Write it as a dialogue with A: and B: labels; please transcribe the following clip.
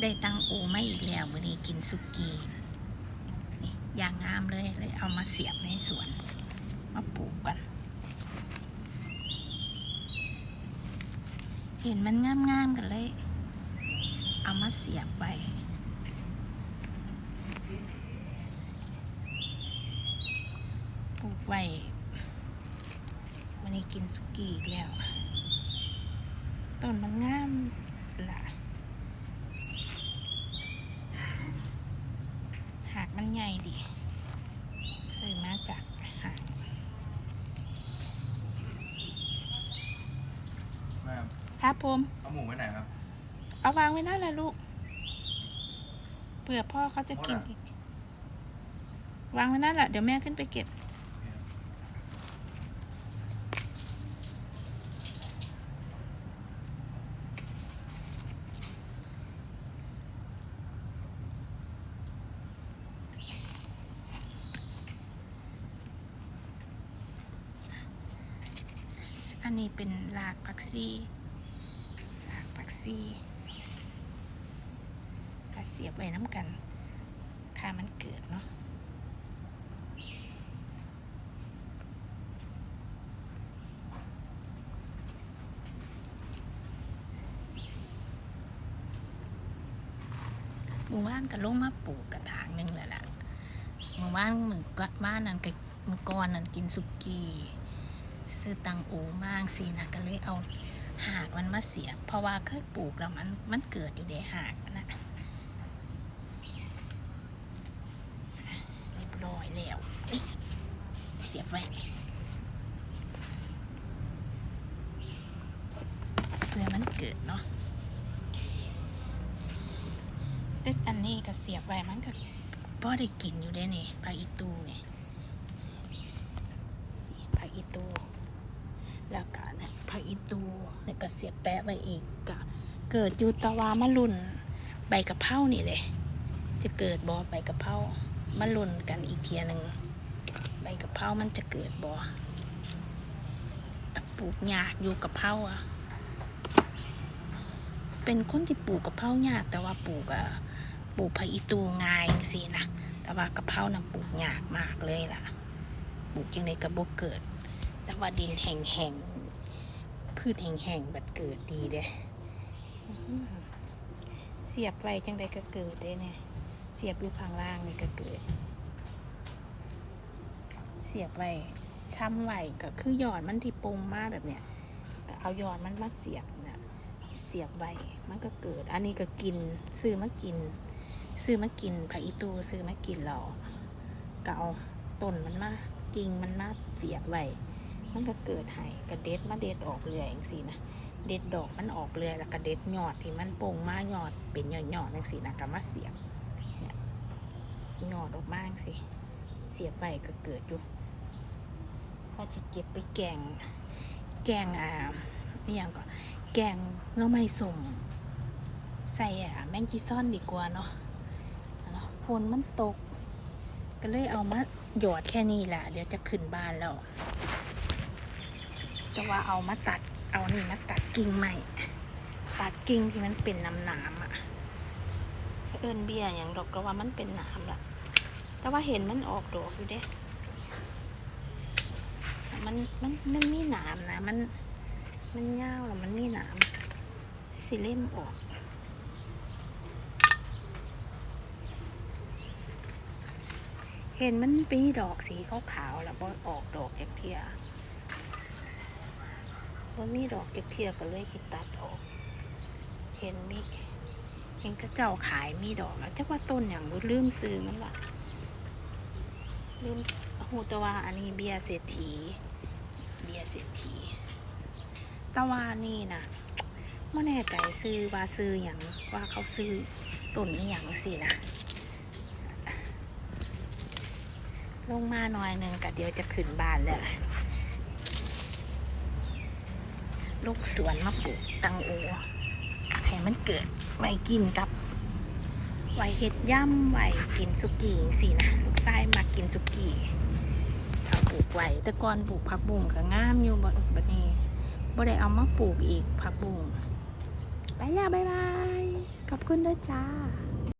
A: ได้ตังโอไม่อีกแล้ววันนี้กินสุกี้นี่ยางงามเลยเลยเอามาเสียบในสวน มาปลูกกัน เห็นมันงามๆกันเลย เอามาเสียบไว้ปลูกไว้วันนี้กินสุกี้อีกแล้ว ต้นมันงามล่ะ หากมันใหญ่ดีซื้อมาจากหาง
B: แม่
A: ครับผม
B: เอาหมูไว้ไหนครับ
A: เอาวางไว้นั่นแหละลูกเผื่อพ่อเขาจะกินอีกวางไว้นั่นแหละเดี๋ยวแม่ขึ้นไปเก็บ อันนี้เป็นรากผักซีรากผัก ซีก็เสียบไว้น้ำกันค่ามันเกิดเนาะหมู่บ้านก็ลงมาปลูกกระถางหนึงแล้วล่ะหมู่บ้านมือก็บ้านนั้นก็มือก่อนนั้นกินสุกี้ซื้อตังโอมากสินะก็เลยเอา หากมันมาเสียบ เพราะว่าเคยปลูกแล้วมันมันเกิดอยู่ในหากนะเรียบร้อยแล้วนี่เสียบไว้เพื่อมันเกิดเนาะแต่อันนี้ก็เสียบไว้มันก็พอได้กินอยู่ได้นี่ผักอีตูนี่ผักอีตูแล้วก็ ผักอีตูเนี่ยก็เสียบแปะไว้อีกก็เกิดยูตะวามะลุนใบกะเพรานี่เลยจะเกิดบอใบกะเพรามะลุนกันอีกเทียหนึ่งใบกะเพรามันจะเกิดบอปลูกยากอยู่กะเพราอะเป็นคนที่ปลูกกะเพรายากแต่ว่าปลูกอะปลูกผักอีตูง่ายสินะแต่ว่ากะเพราน่ะปลูกยากมากเลยล่ะปลูกยังไงกระบกเกิด แต่ว่าดินแห้งๆ พืชแห้งๆบัดเกิดดีเด้เสียบไว้จังใดก็เกิดเด้เนี่ยเสียบอยู่ข้างล่างนี่ก็เกิด เสียบไว้ช้ำไว้ก็คือหยอดมันที่ปงมากแบบเนี้ยก็เอาหยอดมันมาเสียบนะเสียบไว้มันก็เกิด อันนี้ก็กินซื้อมากิน ซื้อมากินผักอีตูซื้อมากินเราก็เอาต้นมันมากิ่งมันมาเสียบไว้ มันก็เกิดให้กระเด็ดมาเด็ดออกเรื่อยอย่างสินะเด็ดดอกมันออกเรื่อยแล้วก็เด็ดยอดที่มันโป่งมาหยอดเป็นหยอดหยอดอย่างสินะก็มาเสียบเนี่ยยอดออกมาจังสิเสียบไว้ก็เกิดอยู่พอจะเก็บไปแกง แกงอ่าอย่างก่อนแกงหน้อไม่สมใส่อะแมงจีซ่อนดีกว่าเนาะเนาะฝนมันตก ก็เลยเอามาหยอดแค่นี้แหละเดี๋ยวจะขึ้นบ้านแล้ว จะว่าเอามาตัด เอานี่มาตัดกิ่งใหม่ ตัดกิ่งที่มันเป็นน้ำน้ำๆอะเอินเบียอย่างดอกก็ว่ามันเป็นน้ำละแต่ว่าเห็นมันออกดอกอยู่เด้ มันมันมันมีหนามนะ มันมันยาวแล้วมันมีหนามสิเล่มออกเห็นมันปีดอกสีขาวๆแล้วบ่ออกดอกจากเทีย ว่ามีดอกจากเทียก็เลยคิดตัดออก เห็นมีเห็นกระเจ้าขายมีดอกแล้วจักว่าต้นอย่างลืมซื้อมันละลืมหูตะว่าอันนี้เบียเศรษฐี เบียเศรษฐีตะวานี่นะไม่แน่ใจซื้อว่าซื้ออย่างว่าเขาซื้อต้นนี้อย่างสินะลงมาหน่อยหนึ่งกะเดี๋ยวจะขึ้นบ้านแล้ว ลูกสวนมาปลูกตังโอให้มันเกิดไว้กินกับไว้เห็ดย่ำไว้กินสุกี้สินะลูกชายมากินสุกี้เอาปลูกไว้แต่ก่อนปลูกผักบุ้งก็งามอยู่บบัดนี้บ่ได้เอามาปลูกอีกผักบุ้งไปแล้วบ๊ายบายขอบคุณด้วยจ้า